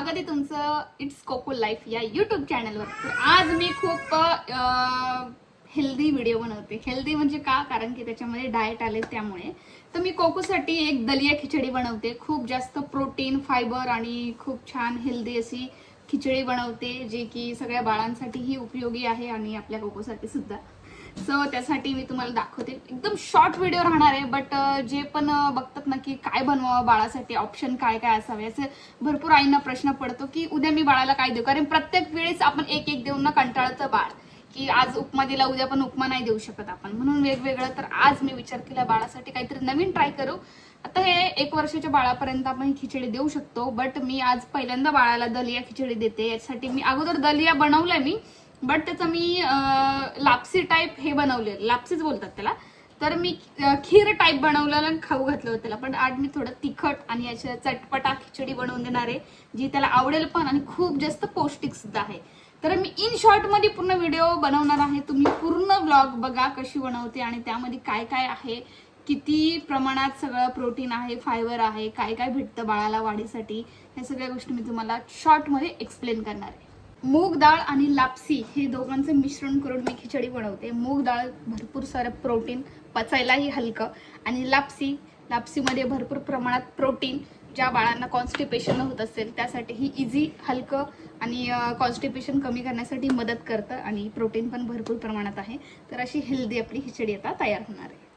स्वागत आहे तुमचं इट्स कोको लाईफ या युट्यूब चॅनलवर तर आज मी खूप हेल्दी व्हिडिओ बनवते. हेल्दी म्हणजे का? कारण की त्याच्यामध्ये डाएट आले त्यामुळे. तर मी कोकोसाठी एक दलिया खिचडी बनवते. खूप जास्त प्रोटीन फायबर आणि खूप छान हेल्दी अशी खिचडी बनवते जे की सगळ्या बाळांसाठीही उपयोगी आहे आणि आपल्या कोकोसाठी सुद्धा. सो त्यासाठी मी तुम्हाला दाखवते. एकदम शॉर्ट व्हिडिओ राहणार आहे बट uh, जे पण uh, बघतात ना की काय बनवावं बाळासाठी ऑप्शन काय काय असावे असे भरपूर आईंना प्रश्न पडतो की उद्या मी बाळाला काय देऊ? कारण प्रत्येक वेळेस आपण एक एक देऊन ना कंटाळतं बाळ. की आज उपमा दिला उद्या पण उपमा नाही देऊ शकत आपण. म्हणून वेगवेगळं तर आज मी विचार केला बाळासाठी काहीतरी नवीन ट्राय करू. आता हे एक वर्षाच्या बाळापर्यंत आपण ही खिचडी देऊ शकतो बट मी आज पहिल्यांदा बाळाला दलिया खिचडी देते. यासाठी मी अगोदर दलिया बनवलाय मी बट त्याचं मी लापसी टाईप हे बनवले. लापसीच बोलतात त्याला. तर मी खीर टाईप बनवलेलं आणि खाऊ घातलं होतं त्याला. पण आज मी थोडं तिखट आणि याच्या चटपटा खिचडी बनवून देणार आहे जी त्याला आवडेल पण आणि खूप जास्त पौष्टिक सुद्धा आहे. तर मी इन शॉर्टमध्ये पूर्ण व्हिडिओ बनवणार आहे. तुम्ही पूर्ण ब्लॉग बघा कशी बनवते आणि त्यामध्ये काय काय आहे किती प्रमाणात सगळं प्रोटीन आहे फायबर आहे काय काय भेटतं बाळाला वाढीसाठी ह्या सगळ्या गोष्टी मी तुम्हाला शॉर्टमध्ये एक्सप्लेन करणार आहे. मूग डाळ आणि लापसी हे दोघांचं मिश्रण करून मी खिचडी बनवते. मूग डाळ भरपूर सारं प्रोटीन पचायलाही हलकं. आणि लापसी लापसीमध्ये भरपूर प्रमाणात प्रोटीन ज्या बाळांना कॉन्स्टिपेशन होत असेल त्यासाठी ही इझी हलकं आणि कॉन्स्टिपेशन कमी करण्यासाठी मदत करतं आणि प्रोटीन पण भरपूर प्रमाणात आहे. तर अशी हेल्दी आपली खिचडी आता तयार होणार आहे.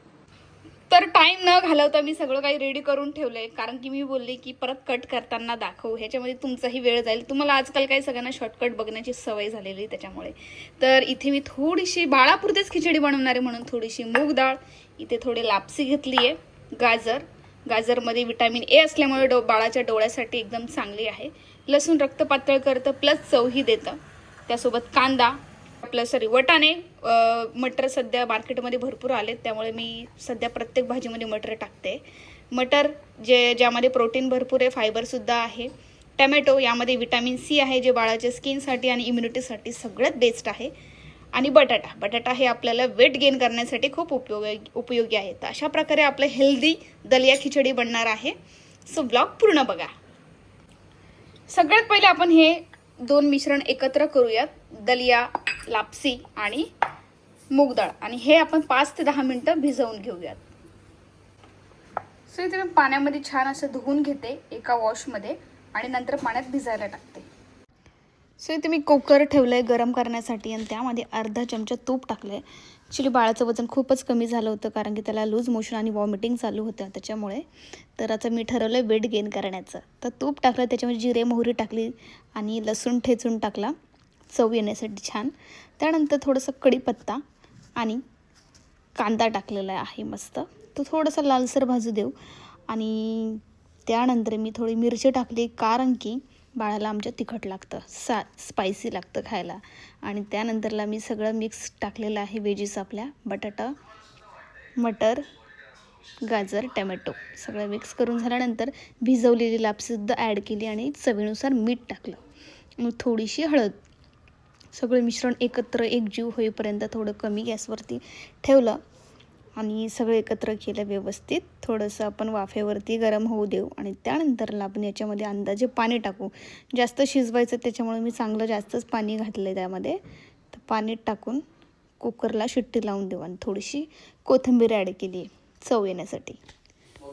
तर टाईम न घालवता मी सगळं काही रेडी करून ठेवलंय. कारण की मी बोलले की परत कट करताना दाखवू. ह्याच्यामध्ये तुमचाही वेळ जाईल. तुम्हाला आजकाल काही सगळ्यांना शॉर्टकट बघण्याची सवय झालेली आहे त्याच्यामुळे. तर इथे मी थोडीशी बाळापुरतेच खिचडी बनवणार आहे म्हणून थोडीशी मूग डाळ इथे थोडी लापसी घेतली आहे गाजर. गाजरमध्ये विटॅमिन ए असल्यामुळे डो बाळाच्या डोळ्यासाठी एकदम चांगली आहे. लसूण रक्त पातळ करतं प्लस चवही देतं. त्यासोबत कांदा आपलं सॉरी वटाणे मटर सध्या मार्केटमध्ये भरपूर आलेत. त्यामुळे मी सध्या प्रत्येक भाजीमध्ये मटर टाकते. मटर जे ज्यामध्ये प्रोटीन भरपूर आहे फायबरसुद्धा आहे. टमॅटो यामध्ये विटॅमिन सी आहे जे बाळाच्या स्किनसाठी आणि इम्युनिटीसाठी सगळ्यात बेस्ट आहे. आणि बटाटा. बटाटा हे आपल्याला वेट गेन करण्यासाठी खूप उपयोगी उपयोगी आहे तर अशा प्रकारे आपलं हेल्दी दलिया खिचडी बनणार आहे. सो ब्लॉग पूर्ण बघा. सगळ्यात पहिले आपण हे दोन मिश्रण एकत्र करूयात. दलिया लापसी आणि मूग डाळ आणि हे आपण पाच ते दहा मिनटं भिजवून घेऊयात. सो इथे मी पाण्यामध्ये छान असं धुवून घेते एका वॉशमध्ये आणि नंतर पाण्यात भिजायला टाकते. सो इथे मी कुकर ठेवलं आहे गरम करण्यासाठी आणि त्यामध्ये अर्धा चमचा तूप टाकलं आहे ॲक्च्युली बाळाचं वजन खूपच कमी झालं होतं कारण की त्याला लूज मोशन आणि वॉमिटिंग चालू होतं त्याच्यामुळे. तर आता मी ठरवलं आहे वेट गेन करण्याचं. तर तूप टाकलं त्याच्यामध्ये जिरे मोहरी टाकली आणि लसूण ठेचून टाकला. चव येण्यासाठी छान. त्यानंतर थोडंसं कढीपत्ता आणि कांदा टाकलेला आहे मस्त. तो थोडासा लालसर भाजू देऊ. आणि त्यानंतर मी थोडी मिरची टाकली कारण की बाळाला आमच्या तिखट लागतं सा स्पायसी लागतं खायला. आणि त्यानंतरला मी सगळं मिक्स टाकलेलं आहे वेजीस आपल्या बटाटा मटर गाजर टमॅटो. सगळं मिक्स करून झाल्यानंतर भिजवलेली लापसुद्धा ॲड केली आणि चवीनुसार मीठ टाकलं. मग थोडीशी हळद. सगळं मिश्रण एकत्र एकजीव होईपर्यंत थोडं कमी गॅसवरती ठेवलं. आणि सगळं एकत्र केलं व्यवस्थित. थोडंसं आपण वाफेवरती गरम होऊ देऊ आणि त्यानंतरला आपण याच्यामध्ये अंदाजे पाणी टाकू. जास्त शिजवायचं त्याच्यामुळे मी चांगलं जास्तच पाणी घातलं आहे त्यामध्ये. तर पाणी टाकून कुकरला शिट्टी लावून देऊ आणि थोडीशी कोथिंबीर ॲड केली आहे चव येण्यासाठी.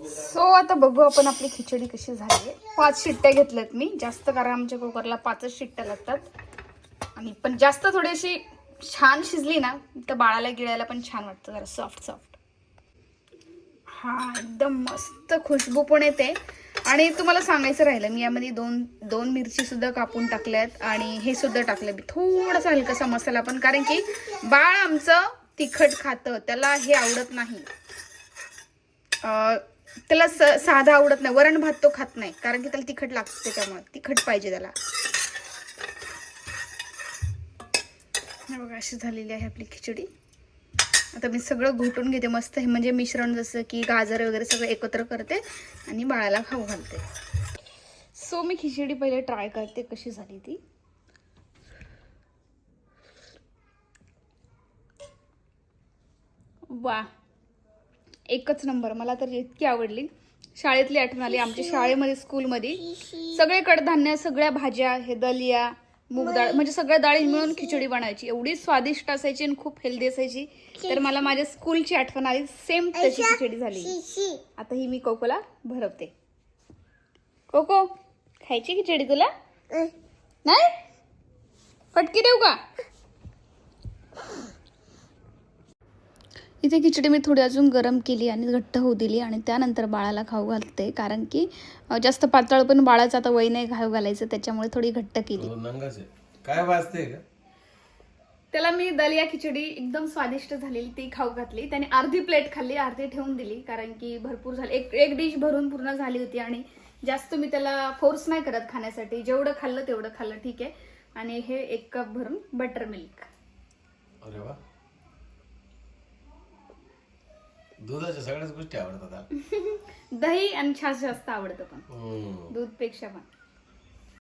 सो आता बघू आपण आपली खिचडी कशी झाली. आहे पाच शिट्ट्या घेतल्यात मी. जास्त कारण आमच्या कुकरला पाचच शिट्ट्या लागतात. आणि पण जास्त थोडीशी छान शिजली ना तर बाळाला गिळायला पण छान वाटतं जरा सॉफ्ट सॉफ्ट हा एकदम मस्त खुशबू पण येते. आणि तुम्हाला सांगायचं राहिलं मी यामध्ये दोन दोन मिरची सुद्धा कापून टाकल्यात आणि हे सुद्धा टाकलं. मी थोडासा हलकासा मसाला पण कारण की बाळ आमचं तिखट खातं त्याला हे आवडत नाही. त्याला स साधा आवडत नाही वरण भात तो खात नाही कारण की त्याला तिखट लागतं त्याच्यामुळे तिखट पाहिजे त्याला. हे बघा अशी झालेली आहे आपली खिचडी. आता मी सगळं घोटून घेते मस्त हे म्हणजे मिश्रण जसं की गाजर वगैरे सगळं एकत्र करते आणि बाळाला खाऊ घालते. सो मी खिचडी पहिले ट्राय करते कशी झाली ती. वा. एकच नंबर मला तर इतकी आवडली. शाळेतली आठवण आली आमच्या शाळेमध्ये स्कूलमध्ये. सगळे कडधान्य सगळ्या भाज्या हे दलिया मूग डाळ म्हणजे सगळ्या डाळी मिळून खिचडी बनायची. एवढी स्वादिष्ट असायची आणि खूप हेल्दी असायची. तर मला माझ्या स्कूलची आठवण आली. सेम तशी खिचडी झाली. आता ही मी कोकोला भरवते. कोको खायची खिचडी तुला? नाही? फटकी देऊ का? इथे खिचडी मी थोडी अजून गरम केली आणि घट्ट होऊ दिली आणि त्यानंतर बाळाला खाऊ घालते कारण की जास्त पातळ पण बाळाचं आता वय नाही खाऊ घालायचं त्याच्यामुळे थोडी घट्ट केली. आहे. काय वाजते का त्याला मी दलिया खिचडी एकदम स्वादिष्ट झालेली ती खाऊ घातली. त्याने अर्धी प्लेट खाल्ली अर्धी ठेवून दिली कारण की भरपूर झाली. एक एक डिश भरून पूर्ण झाली होती आणि जास्त मी त्याला फोर्स नाही करत खाण्यासाठी. जेवढं खाल्लं तेवढं खाल्लं ठीक आहे. आणि हे एक कप भरून बटर मिल्क अरे वा. दुधाच्या सगळ्याच गोष्टी आवडतात. दही आणि छास जास्त आवडतं पण. दूधपेक्षा पण